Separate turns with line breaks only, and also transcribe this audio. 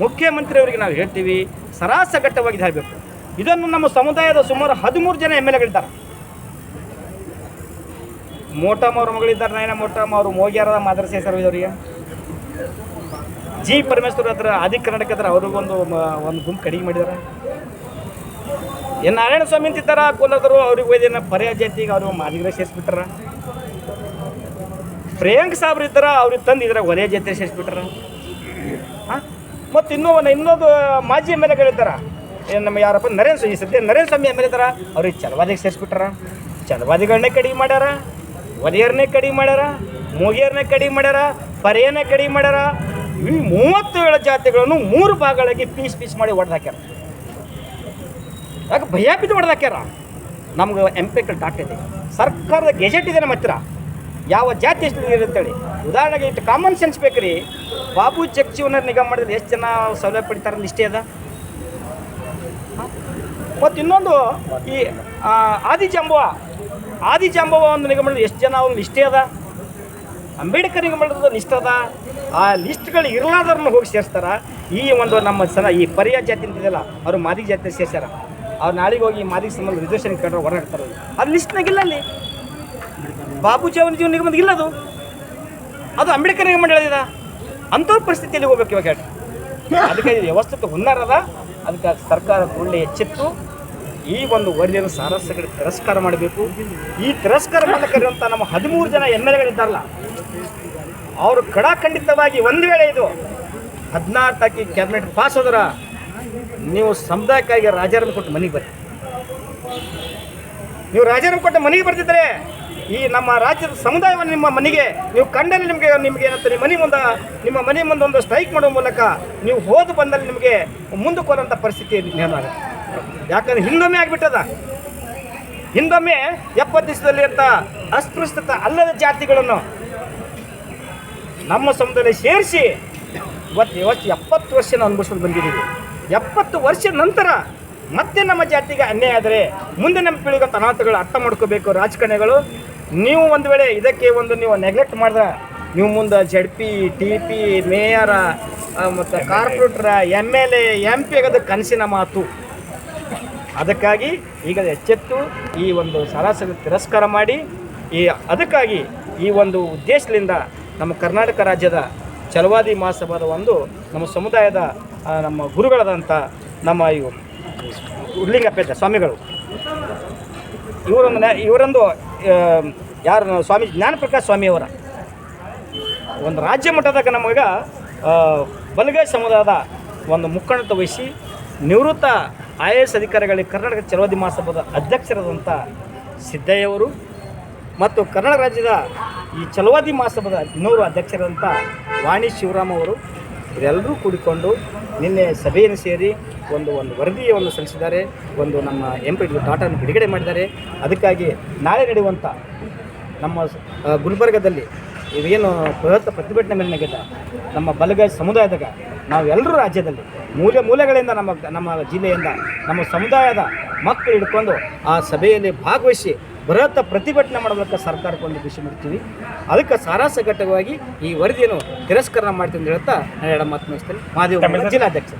ಮುಖ್ಯಮಂತ್ರಿಯವರಿಗೆ ನಾವು ಹೇಳ್ತೀವಿ ಸರಾಸಗಟ್ಟವಾಗಿ ಹೇಳಬೇಕು. ಇದನ್ನು ನಮ್ಮ ಸಮುದಾಯದ ಸುಮಾರು ಹದಿಮೂರು ಜನ ಎಂ ಎಲ್ ಎಗಳಿದ್ದಾರೆ. ಮೋಟಮ್ ಅವ್ರ ಮಗಳಿದ್ದಾರೆ, ನಾಯನ ಮೋಟಮ್ ಅವರು ಮೋಗ್ಯಾರದ ಮಾದರಸೆ ಸರ್ವಿದವರಿಗೆ ಜಿ ಪರಮೇಶ್ವರ್ ಹತ್ರ ಆದಿ ಕರ್ನಾಟಕ ಹತ್ರ ಅವ್ರಿಗೊಂದು ಒಂದು ಗುಂಪು ಕಡಿಮೆ ಮಾಡಿದ್ದಾರೆ. ಏನು ನಾರಾಯಣ ಸ್ವಾಮಿ ಅಂತಿದ್ದಾರ ಕೋಲದರು ಅವ್ರಿಗೆ ಒಯ್ದೇನ ಪರ್ಯಾಯ ಜಾತಿಗೆ ಅವರು ಮಾದಿಗ್ರೆ ಸೇರಿಸ್ಬಿಟ್ರ ಪ್ರಿಯಾಂಕ್ ಸಾಬ್ರು ಇದ್ದಾರ, ಅವ್ರಿಗೆ ತಂದು ಇದ್ರಾಗ ಒಲೆಯ ಜಾತಿ ಸೇರಿಸ್ಬಿಟ್ಟಾರ. ಮತ್ತು ಇನ್ನೂ ಇನ್ನೊಂದು ಮಾಜಿ ಎಂ ಎಲ್ ಎಗಳಿದ್ದಾರ ಏನು ನಮ್ಮ ಯಾರಪ್ಪ? ನರೇಂದ್ರ ಸ್ವಾಮಿ ಸದ್ಯ ನರೇಂದ್ರ ಸ್ವಾಮಿ ಎಂ ಎಲ್ ಇದ್ದಾರ ಅವ್ರಿಗೆ ಚಲವಾದಿಗೆ ಸೇರಿಸ್ಬಿಟ್ರ ಚಲವಾದಿಗಳನ್ನೇ ಕಡಿಮೆ ಮಾಡ್ಯಾರ. ಒಲೆಯರ್ನೇ ಕಡಿಮೆ ಮಾಡ್ಯಾರ. ಮೂಗಿಯರ್ನೇ ಕಡಿಮೆ ಮಾಡ್ಯಾರ. ಪರೆಯನ್ನೇ ಕಡಿಮೆ ಮಾಡ್ಯಾರ. ಈ ಮೂವತ್ತೇಳು ಜಾತಿಗಳನ್ನು ಮೂರು ಭಾಗಗಳಿಗೆ ಪೀಸ್ ಪೀಸ್ ಮಾಡಿ ಹೊಡೆದಾಕ್ಯಾರ ಯಾಕೆ ಭಯ ಬಿದ್ದು ಹೊಡೆದಾಕ್ಯಾರ ನಮ್ಗೆ ಎಂ ಪಿ ಡಾಕ್ಟರ್ ಇದೆ ಸರ್ಕಾರದ ಗೆಜೆಟ್ ಇದೆ ನಮ್ಮ ಹತ್ರ. ಯಾವ ಜಾತಿ ಎಷ್ಟು ಅಂತೇಳಿ ಉದಾಹರಣೆಗೆ ಇಟ್ಟು ಕಾಮನ್ ಸೆನ್ಸ್ ಬೇಕ್ರಿ. ಬಾಬು ಜಗಜೀವನ ನಿಗಮ ಮಾಡಿದ್ರೆ ಎಷ್ಟು ಜನ ಸೌಲಭ್ಯ ಪಡಿತಾರೆ ಇಷ್ಟೇ ಅದ? ಮತ್ತು ಇನ್ನೊಂದು ಈ ಆದಿ ಜಾಂಬವ ಆದಿ ಜಾಂಬವ ಒಂದು ನಿಗಮ ಮಾಡಿದ್ರೆ ಎಷ್ಟು ಜನ ಒಂದು ಇಷ್ಟೇ ಅದ? ಅಂಬೇಡ್ಕರ್ ನಿಗಮ ಮಾಡಿದ್ರೆ ಲಿಸ್ಟ್ ಅದ? ಆ ಲಿಸ್ಟ್ಗಳು ಇರಲಾರ್ದವ್ರನ್ನ ಹೋಗಿ ಸೇರಿಸ್ತಾರ. ಈ ಒಂದು ನಮ್ಮ ಸಲ ಈ ಪರ್ಯಾಯ ಜಾತಿ ಅಂತಿದೆಯಲ್ಲ ಅವರು ಮಾದಿಗ ಜಾತಿ ಸೇರ್ಸ್ಯಾರ. ಅವ್ರು ನಾಳೆಗೆ ಹೋಗಿ ಮಾದಿಗ ಸಂಬಂಧ ರಿಸರ್ವೇಷನ್ ಕಂಡ್ರೆ ಹೊರಗಾಡ್ತಾರೆ ಅದು ಲಿಸ್ಟ್ನಾಗಿಲ್ಲ ಅಲ್ಲಿ. ಬಾಬೂಜಿ ಅವನ ಜೀವನ ನಿಗಮದ ಇಲ್ಲ ಅದು. ಅದು ಅಂಬೇಡ್ಕರ್ ನಿಗಮ ಹೇಳಿದ ಅಂಥವ್ರ ಪರಿಸ್ಥಿತಿಯಲ್ಲಿ ಹೋಗ್ಬೇಕು ಇವಾಗ ಅದಕ್ಕೆ ವ್ಯವಸ್ಥೆ ಹುನ್ನಾರದ ಅದಕ್ಕೆ ಸರ್ಕಾರ ಕೂಡಲೇ ಎಚ್ಚೆತ್ತು. ಈ ಒಂದು ವರದಿಯನ್ನು ಸಾರಸ್ಯಗಳ ತಿರಸ್ಕಾರ ಮಾಡಬೇಕು. ಈ ತಿರಸ್ಕಾರ ಮಾಡಲಿಕ್ಕಿರುವಂಥ ನಮ್ಮ ಹದಿಮೂರು ಜನ ಎಂ ಎಲ್ ಎಗಳಿದ್ದಾರಲ್ಲ, ಅವರು ಕಡಾಖಂಡಿತವಾಗಿ ಒಂದು ವೇಳೆ ಇದು ಹದಿನಾರು ತಾಕಿ ಕ್ಯಾಬಿನೆಟ್ ಪಾಸ್ ಹೋದ್ರ ನೀವು ಸಮುದಾಯಕ್ಕಾಗಿ ರಾಜಾರಾಮ್ ಕೊಟ್ಟು ಮನೆಗೆ ಬರ್ರಿ. ನೀವು ರಾಜಾರಾಮ್ ಕೊಟ್ಟು ಮನೆಗೆ ಬರ್ತಿದ್ರೆ ಈ ನಮ್ಮ ರಾಜ್ಯದ ಸಮುದಾಯವನ್ನು ನಿಮ್ಮ ಮನೆಗೆ, ನೀವು ಕಂಡಲ್ಲಿ ನಿಮಗೆ ನಿಮಗೆ ಏನಂತ ನಿಮ್ಮ ಮನೆ ಮುಂದೆ, ನಿಮ್ಮ ಮನೆ ಮುಂದೆ ಒಂದು ಸ್ಟ್ರೈಕ್ ಮಾಡುವ ಮೂಲಕ ನೀವು ಹೋದು ಬಂದಲ್ಲಿ ನಿಮಗೆ ಮುಂದಕ್ಕೆ ಪರಿಸ್ಥಿತಿ ನಿರ್ಮಾಣ ಯಾಕಂದ್ರೆ ಹಿಂದೊಮ್ಮೆ ಆಗಿಬಿಟ್ಟದ. ಹಿಂದೊಮ್ಮೆ ಎಪ್ಪತ್ತು ದಿವಸದಲ್ಲಿ ಅಂತ ಅಸ್ಪೃಶ್ಯತ ಅಲ್ಲದ ಜಾತಿಗಳನ್ನು ನಮ್ಮ ಸಮುದಾಯ ಸೇರಿಸಿ ಇವತ್ತು ಇವತ್ತು ಎಪ್ಪತ್ತು ವರ್ಷ ನಾವು ಅನುಭವಿಸ್ಕೊಂಡು ಬಂದಿದ್ದೀವಿ. ಎಪ್ಪತ್ತು ವರ್ಷ ನಂತರ ಮತ್ತೆ ನಮ್ಮ ಜಾತಿಗೆ ಅನ್ಯಾಯ ಆದರೆ ಮುಂದೆ ನಮ್ಮ ಪೀಳಿಗೆ ಅನಾಹುತಗಳು ಅರ್ಥ ಮಾಡ್ಕೋಬೇಕು. ರಾಜಕಾರಣಿಗಳು ನೀವು ಒಂದು ವೇಳೆ ಇದಕ್ಕೆ ಒಂದು ನೀವು ನೆಗ್ಲೆಕ್ಟ್ ಮಾಡಿದ್ರೆ ನೀವು ಮುಂದೆ ಜಡ್ ಪಿ ಟಿ ಪಿ ಮೇಯರ ಮತ್ತು ಕಾರ್ಪೊರೇಟರ M L A M P ಆಗೋದು ಕನಸಿನ ಮಾತು. ಅದಕ್ಕಾಗಿ ಈಗ ಎಚ್ಚೆತ್ತು ಈ ಒಂದು ಸರಾಸರಿ ತಿರಸ್ಕಾರ ಮಾಡಿ ಈ ಅದಕ್ಕಾಗಿ ಈ ಒಂದು ಉದ್ದೇಶದಿಂದ ನಮ್ಮ ಕರ್ನಾಟಕ ರಾಜ್ಯದ ಚಲವಾದಿ ಮಹಾಸಭಾದ ಒಂದು ನಮ್ಮ ಸಮುದಾಯದ ನಮ್ಮ ಗುರುಗಳಾದಂಥ ನಮ್ಮ ಇವು ಉರ್ಲಿಂಗಪ್ಪೇದ ಸ್ವಾಮಿಗಳು. ಇವರೊಂದು ಇವರೊಂದು ಯಾರು ಸ್ವಾಮಿ ಜ್ಞಾನಪ್ರಕಾಶ್ ಸ್ವಾಮಿಯವರ ಒಂದು ರಾಜ್ಯ ಮಟ್ಟದಾಗ ನಮಗೆ ಬಲಗೈ ಸಮುದಾಯದ ಒಂದು ಮುಖಂಡತ್ವ ವಹಿಸಿ ನಿವೃತ್ತ ಐ ಎ ಎಸ್ ಅಧಿಕಾರಿಗಳಿಗೆ ಕರ್ನಾಟಕ ಚಲವಾದಿ ಮಹಾಸಭಾದ ಅಧ್ಯಕ್ಷರಾದಂಥ ಸಿದ್ದಯ್ಯವರು ಮತ್ತು ಕರ್ನಾಟಕ ರಾಜ್ಯದ ಈ ಚಲವಾದಿ ಮಹಾಸಭಾದ ಇನ್ನೂರು ಅಧ್ಯಕ್ಷರಾದಂಥ ವಾಣಿ ಶಿವರಾಮ್ ಅವರು, ಇವರೆಲ್ಲರೂ ಕೂಡಿಕೊಂಡು ನಿನ್ನೆ ಸಭೆಯನ್ನು ಸೇರಿ ಒಂದು ಒಂದು ವರದಿಯನ್ನು ಸಲ್ಲಿಸಿದ್ದಾರೆ. ಒಂದು ನಮ್ಮ ಎಂ ಪಿ ಡಾಟಾವನ್ನು ಬಿಡುಗಡೆ ಮಾಡಿದ್ದಾರೆ. ಅದಕ್ಕಾಗಿ ನಾಳೆ ನಡೆಯುವಂಥ ನಮ್ಮ ಗುಲ್ಬರ್ಗದಲ್ಲಿ ಇವೇನು ಬೃಹತ್ ಪ್ರತಿಭಟನೆ ಮೇಲೆ ನಮ್ಮ ಬಲಗ ಸಮುದಾಯದಾಗ ನಾವೆಲ್ಲರೂ ರಾಜ್ಯದಲ್ಲಿ ಮೂಲೆ ಮೂಲೆಗಳಿಂದ ನಮ್ಮ ನಮ್ಮ ಜಿಲ್ಲೆಯಿಂದ ನಮ್ಮ ಸಮುದಾಯದ ಮಕ್ಕಳು ಹಿಡ್ಕೊಂಡು ಆ ಸಭೆಯಲ್ಲಿ ಭಾಗವಹಿಸಿ ಬೃಹತ್ ಪ್ರತಿಭಟನೆ ಮಾಡೋದಕ್ಕೆ ಸರ್ಕಾರಕ್ಕೆ ಒಂದು ವಿಷಯ ಮಾಡ್ತೀವಿ ಅದಕ್ಕೆ ಸಾರಾಸಗಟ್ಟವಾಗಿ ಈ ವರದಿಯನ್ನು ತಿರಸ್ಕರಣ ಮಾಡ್ತೀನಿ ಅಂತ ಹೇಳ್ತಾ ನಾನು ಎರಡು ಮಾತು ಮುಗಿಸ್ತೇನೆ ಮಹಾದೇವ ಜಿಲ್ಲಾಧ್ಯಕ್ಷ.